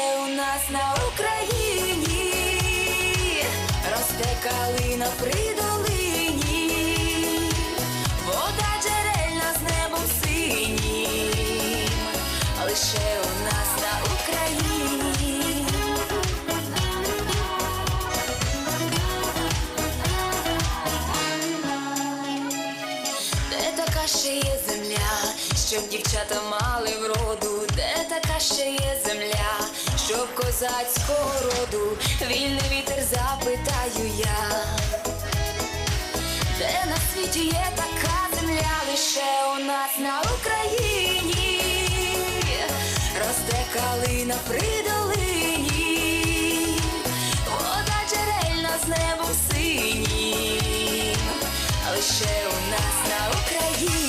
У нас на Україні. Росте калина при долині, вода джерельна з небом синім, лише у нас на Україні. Де така ще є земля, щоб дівчата мали вроду, де така козацького роду, вільний вітер запитаю я, де на світі є така земля, лише у нас на Україні, росте калина при долині, вода джерельна з небом синім, лише у нас на Україні.